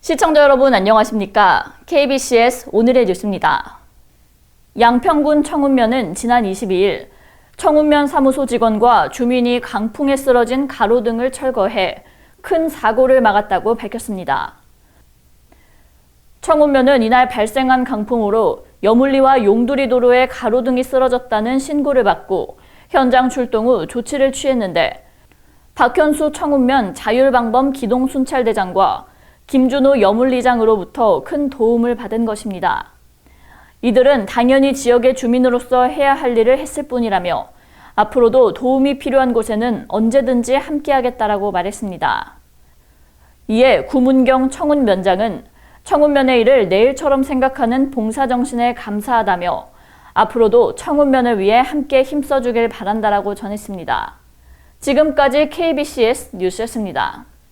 시청자 여러분 안녕하십니까? KBCS 오늘의 뉴스입니다. 양평군 청운면은 지난 22일 청운면 사무소 직원과 주민이 강풍에 쓰러진 가로 등을 철거해 큰 사고를 막았다고 밝혔습니다. 청운면은 이날 발생한 강풍으로 여물리와 용두리 도로에 가로등이 쓰러졌다는 신고를 받고 현장 출동 후 조치를 취했는데 박현수 청운면 자율방범 기동순찰대장과 김준호 여물리장으로부터 큰 도움을 받은 것입니다. 이들은 당연히 지역의 주민으로서 해야 할 일을 했을 뿐이라며 앞으로도 도움이 필요한 곳에는 언제든지 함께하겠다라고 말했습니다. 이에 구문경 청운면장은 청운면의 일을 내일처럼 생각하는 봉사정신에 감사하다며 앞으로도 청운면을 위해 함께 힘써주길 바란다라고 전했습니다. 지금까지 KBCS 뉴스였습니다.